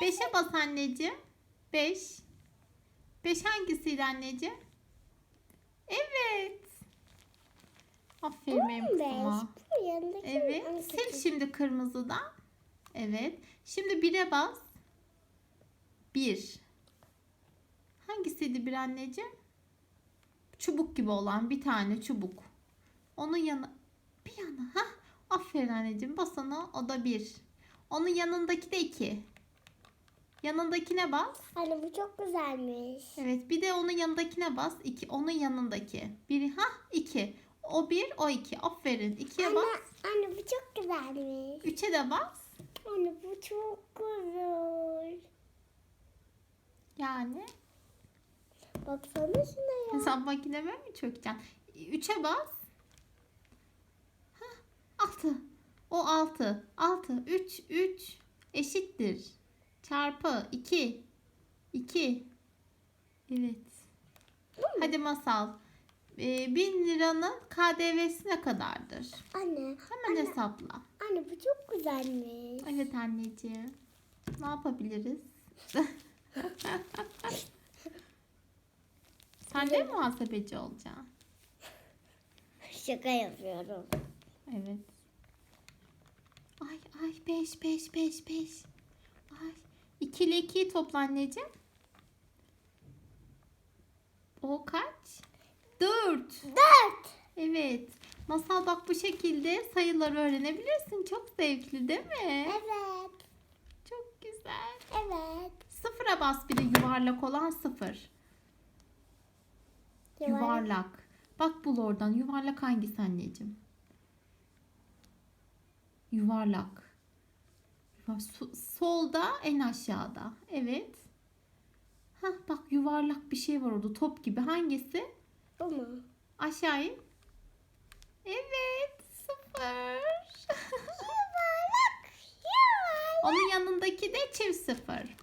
Beşe bas anneciğim. Beş. Beş hangisiydi anneciğim? Evet. Aferin benim kızıma. Evet. Sil şimdi kırmızıdan. Evet. Şimdi bire bas. Bir. Hangisiydi bir anneciğim? Çubuk gibi olan bir tane çubuk. Onun yanı bir yana. Ha? Aferin anneciğim. Bas ona. O da bir. Onun yanındaki de iki. Yanındakine bas. Anne bu çok güzelmiş. Evet. Bir de onun yanındakine bas. İki. Onun yanındaki. Biri. Ha? iki. O bir, o iki. Aferin. İkiye Anne, bas. anne bu çok güzelmiş. Üçe de bas. Anne bu çok güzel. Yani Baksana şuna ya. hesap makineme mi çökeceksin? Üçe bas. Hah, altı. O altı. Altı. Üç. Üç. Eşittir. Çarpı. iki. İki. Evet. Hadi masal. Ee, bin liranın KDV'si ne kadardır? Anne, Hemen anne, hesapla. anne bu çok güzelmiş. Evet anneciğim. Ne yapabiliriz? Sen de muhasebeci olacaksın? Şaka yapıyorum. Evet. Ay ay 5 5 5 5. Ay 2 ile 2'yi topla anneciğim. O kaç? 4. Dört. Evet. Masal bak bu şekilde sayıları öğrenebilirsin. Çok zevkli değil mi? Evet. Çok güzel. Evet. Sıfıra bas bir de yuvarlak olan sıfır. Yuvarlak. Bak bul oradan. Yuvarlak hangisi anneciğim? Yuvarlak. Solda en aşağıda. Evet. Hah bak yuvarlak bir şey var orada. Top gibi. Hangisi? Mu? Aşağı in. Evet. Sıfır. Yuvarlak. Yuvarlak. Onun yanındaki de çift sıfır.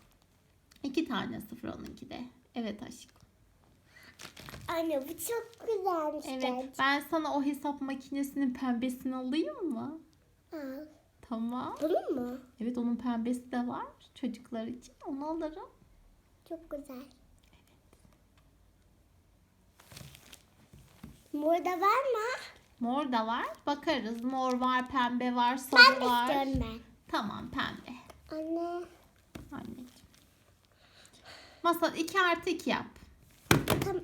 İki tane sıfır onunki de. Evet aşkım. Anne bu çok güzelmiş. Evet. Ben sana o hesap makinesinin pembesini alayım mı? Al. Tamam. Bunu mu? Evet onun pembesi de var çocuklar için. Onu alırım. Çok güzel. Burada var mı? Mor da var. Bakarız. Mor var, pembe var, sarı Ben var. istiyorum ben. Tamam pembe. Anne. Anneciğim. Masal 2 artı 2 yap. Tam,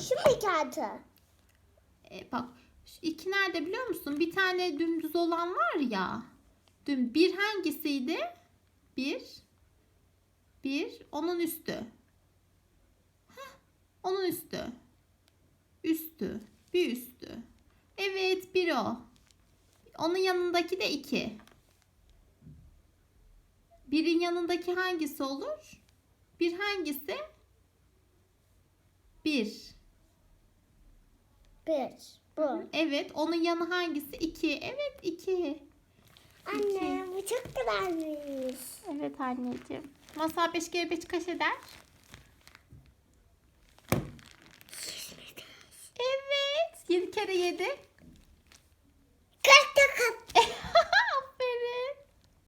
şu mu kağıtı? E, bak şu iki nerede biliyor musun? Bir tane dümdüz olan var ya. Düm bir hangisiydi? Bir. Bir. Onun üstü. Heh, onun üstü. Üstü. Bir üstü. Evet bir o. Onun yanındaki de iki. Birin yanındaki hangisi olur? Bir hangisi? Bir. Bir. Bu. Evet. Onun yanı hangisi? 2. Evet 2. Anne bu çok güzelmiş. Evet anneciğim. Masal 5 kere 5 kaç eder? Evet. 7 kere 7. Kaç kat?